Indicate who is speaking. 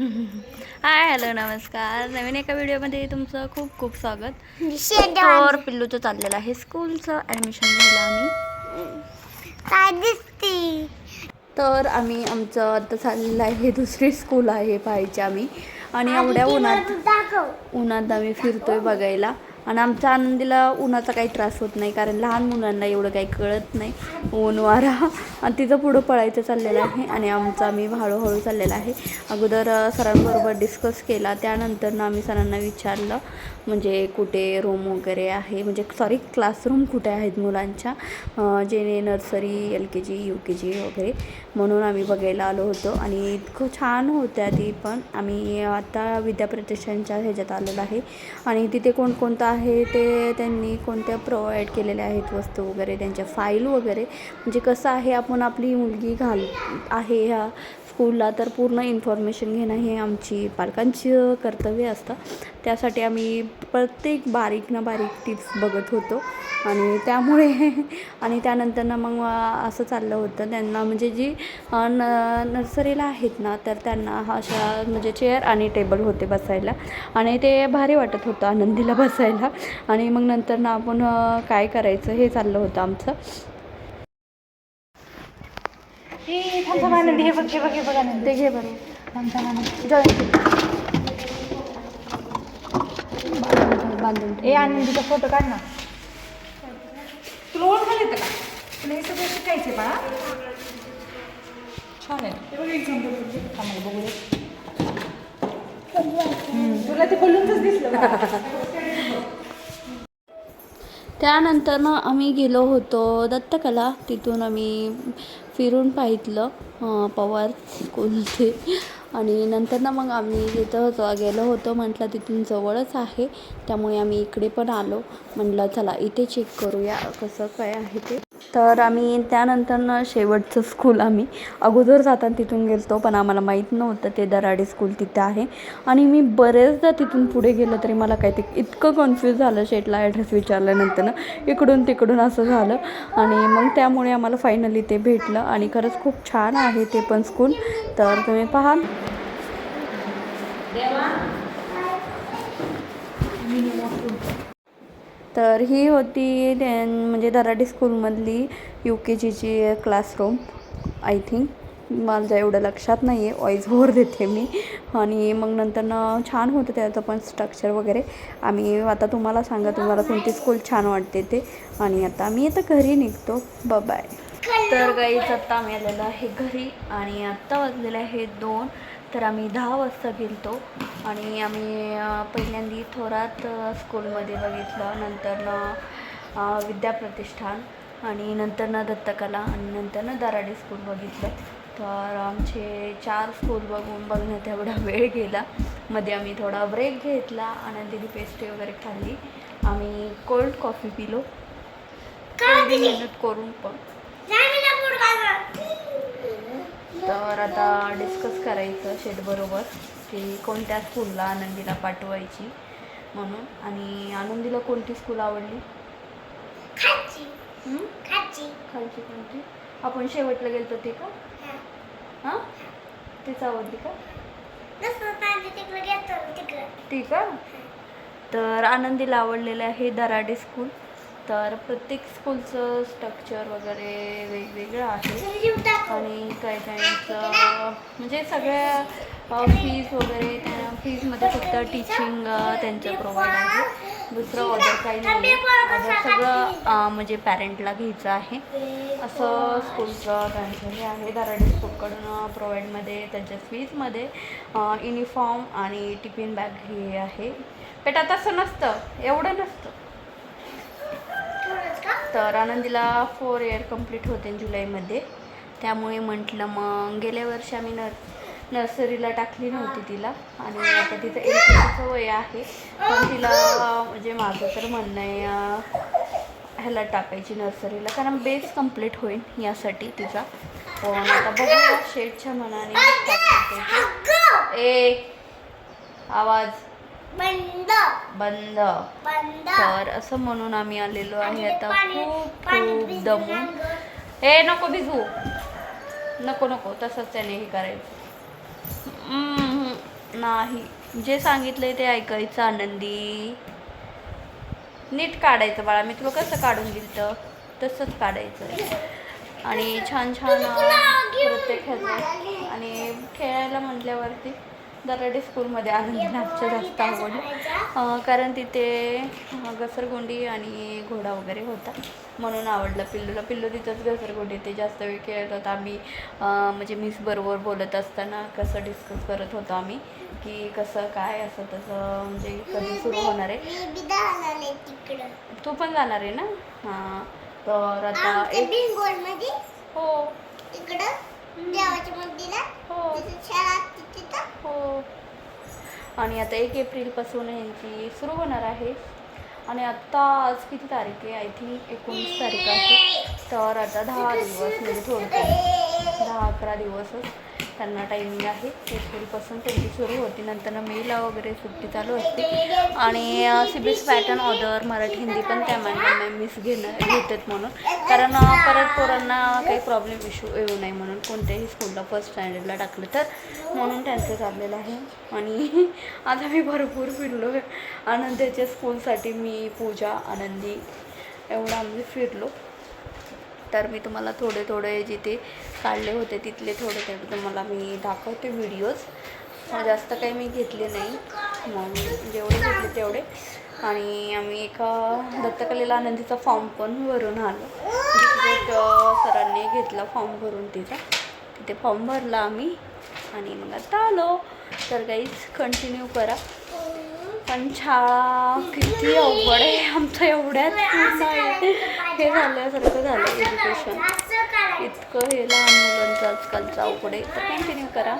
Speaker 1: Hi hello नमस्कार. नवीन एका व्हिडिओमध्ये तुमचं खूप खूप स्वागत. तर पिल्लूचं चाललेलं आहे स्कूलचं ॲडमिशन घ्यायला आम्ही.
Speaker 2: काय दिसती?
Speaker 1: तर आम्ही आमचं आता चाललेलं आहे दुसरी स्कूल आहे पाहायची आम्ही. आणि एवढ्या उन्हात उन्हात आम्ही फिरतोय बघायला. आणि आमच्या आनंदीला उन्हाचा काही त्रास होत नाही कारण लहान मुलांना एवढं काही कळत नाही. ऊन वारा. आणि तिचं पुढं पळायचं चाललेलं आहे आणि आमचं आम्ही हळूहळू चाललेला आहे. अगोदर सरांबरोबर डिस्कस केला. त्यानंतर ना आम्ही सरांना विचारलं म्हणजे कुठे रूम वगैरे आहे? म्हणजे सॉरी क्लासरूम कुठे आहेत मुलांच्या? जेणे nursery L K G U K G वगैरे. म्हणून आम्ही बघायला आलो होतो आणि इतकं छान होत्या ती पण. आम्ही आता विद्याप्रतिष्ठानच्या ह्याच्यात आलेलो आहे. आणि तिथे कोणकोणता आहे ते त्यांनी कोणत्या प्रोव्हाइड केलेल्या आहेत वस्तू वगैरे त्यांच्या फाईल वगैरे. म्हणजे कसं आहे आपण आपली मुलगी घाल आहे ह्या स्कूलला तर पूर्ण इन्फॉर्मेशन घेणं हे आमची पालकांची कर्तव्य असतं. त्यासाठी आम्ही प्रत्येक बारीक ना बारीक टिप्स बघत होतो. आणि त्यामुळे आणि त्यानंतरनं मग असं चाललं होतं. त्यांना म्हणजे जी न नर्सरीला आहेत ना तर त्यांना हा अशा म्हणजे चेअर आणि टेबल होते बसायला. आणि ते भारी वाटत होतं आनंदीला बसायला. आणि मग नंतर ना आपण काय करायचं हे चाललं होतं आमचं.
Speaker 3: हे बघ हे बघ हे बघ आनंदी.
Speaker 1: ते घे बरं. बांधून
Speaker 3: ए आनंदीचा फोटो काढ ना. तुला ओळखायला येतं का? तुला हे सगळं शिकायचे बाळा. छान आहे. थांब मला बघू दे. हम्म, तुला ते बलूनच दिसलं.
Speaker 1: त्यानंतर ना आम्ही गेलो होतो दत्तकला. तिथून आम्ही फिरून पाहितलं पवार कोणते आणि नंतर ना मग आम्ही जिथं गेलो होतो म्हटलं तिथून जवळच आहे. त्यामुळे आम्ही इकडे पण आलो. म्हटलं चला इथे चेक करूया कसं काय आहे ते. तर आम्ही त्यानंतर ना शेवटचं स्कूल आम्ही अगोदर जाताना तिथून गेलतो पण आम्हाला माहीत नव्हतं ते दराडे स्कूल तिथं आहे. आणि मी बरेचदा तिथून पुढे गेलं तरी मला काय ते इतकं कन्फ्यूज झालं शेटला ॲड्रेस विचारल्यानंतर ना इकडून तिकडून असं झालं. आणि मग त्यामुळे आम्हाला फायनली ते भेटलं आणि खरंच खूप छान आहे ते पण स्कूल तर तुम्ही पाहाल तर ही होती त्यां म्हणजे दराडी स्कूलमधली यू के जीची क्लासरूम आय थिंक माझं एवढं लक्षात नाही आहे ऑईज ओव्हर देते मी. आणि मग नंतर ना छान होतं त्याचं पण स्ट्रक्चर वगैरे. आम्ही आता तुम्हाला सांगा तुम्हाला कोणती स्कूल छान वाटते ते. आणि आता आम्ही आता घरी निघतो. बाय तर गाईच आत्ता आम्ही आलेलो आहे घरी. आणि आत्ता वाजलेलं आहे दोन. तर आम्ही दहा वाजता गेलतो आणि आम्ही पहिल्यांदी थोरात स्कूलमध्ये बघितलं नंतर ना विद्याप्रतिष्ठान आणि नंतर ना दत्तकला आणि नंतर ना दराडी स्कूल बघितलं. तर आमचे चार स्कूल बघून बघण्यात एवढा वेळ गेला. मध्ये आम्ही थोडा ब्रेक घेतला आनंदीने पेस्ट्री वगैरे खाल्ली. आम्ही कोल्ड कॉफी पिलो. मेहनत करून पण. तर आता डिस्कस करायचं शेटबरोबर की कोणत्या स्कूलला आनंदीला पाठवायची म्हणून. आणि आनंदीला कोणती स्कूल आवडली?
Speaker 2: खाची.
Speaker 1: खालची कोणती? आपण शेवटला गेलतो ते का? हां. तीच आवडली का?
Speaker 2: नसतं पाणी तिकडे घेतो तिकडे.
Speaker 1: ती का? तर आनंदीला आवडलेलं आहे दराडे स्कूल तर प्रत्येक स्कूलचं स्ट्रक्चर वगैरे वेगवेगळं आहे. आणि काही काहींचं म्हणजे सगळ्या फीज वगैरे त्या फीजमध्ये फक्त टीचिंग त्यांचं प्रोव्हाइड आहे. दुसरं ऑर्डर काही नाही. ऑर्डर सगळं म्हणजे पॅरेंटला घ्यायचं आहे. असं स्कूलचं त्यांचं हे आहे. दराडी स्कूलकडून प्रोव्हाइडमध्ये त्यांच्या फीजमध्ये युनिफॉर्म आणि टिफिन बॅग हे आहे. बेटा तसं नसतं. एवढं नसतं. तर आनंदीला फोर इयर कंप्लीट होते जुलैमध्ये. त्यामुळे म्हटलं मग गेल्या वर्षी आम्ही नर नर्सरीला टाकली नव्हती तिला. आणि आता तिचं एल के जीचं वय आहे. पण तिला म्हणजे माझं तर म्हणणं आहे ह्याला टाकायची नर्सरीला कारण बेस कंप्लीट होईल यासाठी तिचा. पण आता बघूया शेटच्या मनाने. ए आवाज.
Speaker 2: बंद.
Speaker 1: बंद.
Speaker 2: बंद.
Speaker 1: तर असं म्हणून आम्ही आलेलो आहे आता खूप खूप दमून. ए नको भिजू नको नको. तसंच त्याने हे करायचं. नाही. जे सांगितलंय ते ऐकायचं आनंदी. नीट काढायचं बाळा. मी तुला कसं काढून दिलं तसंच काढायचं. आणि छान छान नृत्य खेळतो आणि खेळायला म्हटल्यावरती दराडे स्कूलमध्ये आनंदीला आमच्या जास्त आवडलं कारण तिथे घसरगुंडी आणि घोडा वगैरे होता. म्हणून आवडलं पिल्लूला. पिल्लू तिथंच घसरगुंडी ते जास्त वेळ खेळत होता आम्ही. म्हणजे मिस बरोबर बोलत असताना कसं डिस्कस करत होतो आम्ही की कसं काय असं तसं म्हणजे कधी सुरू होणार आहे. तू पण जाणार आहे ना? हां. तर आता एक हो.
Speaker 2: देवाच्या मंदिरात
Speaker 1: हो
Speaker 2: तिथं शाळा असते तिथं
Speaker 1: हो आणि आता एक एप्रिलपासून यांची सुरू होणार आहे. आणि आत्ता आज किती तारीख आहे? आय थिंक एकोणीस तारीख आहे. तर आता दहा दिवस म्हणजे थोडक्यात दहा अकरा दिवसच. त्यांना टायमिंग आहे. एप्रिलपासून त्यांची सुरू होती. नंतर मेला वगैरे सुट्टी चालू असते. आणि C B S pattern order Marathi Hindi पण त्या मॅम मिस घेणं घेतात म्हणून. कारण परत पोरांना काही प्रॉब्लेम इश्यू येऊ नये म्हणून कोणत्याही स्कूलला फर्स्ट स्टँडर्डला टाकलं तर म्हणून त्यांचं चाललेलं आहे. आणि आता मी भरपूर फिरलो. आनंदाच्या स्कूलसाठी मी पूजा आनंदी एवढं आम्ही फिरलो. तर मी तुम्हाला थोडे थोडे जिथे काढले होते तिथले थोडे थोडे तुम्हाला मी दाखवते व्हिडिओज जास्त काही मी घेतले नाही. मग जेवढे घेतले तेवढे. आणि आम्ही एका दत्तकलेला आनंदीचा फॉर्म पण भरून आलो. तिथे सरांनी घेतला फॉर्म भरून तिचा तिथे फॉर्म भरला आम्ही. आणि मग आता आलो. तर काहीच कंटिन्यू करा. पण शाळा किती अवघड आहे आमचं एवढ्यात पूर्ण आहे. हे झाल्यासारखं झालं एज्युकेशन इतकं हे लहान मुलांचं आजकालचं अवघड आहे. तर कंटिन्यू करा.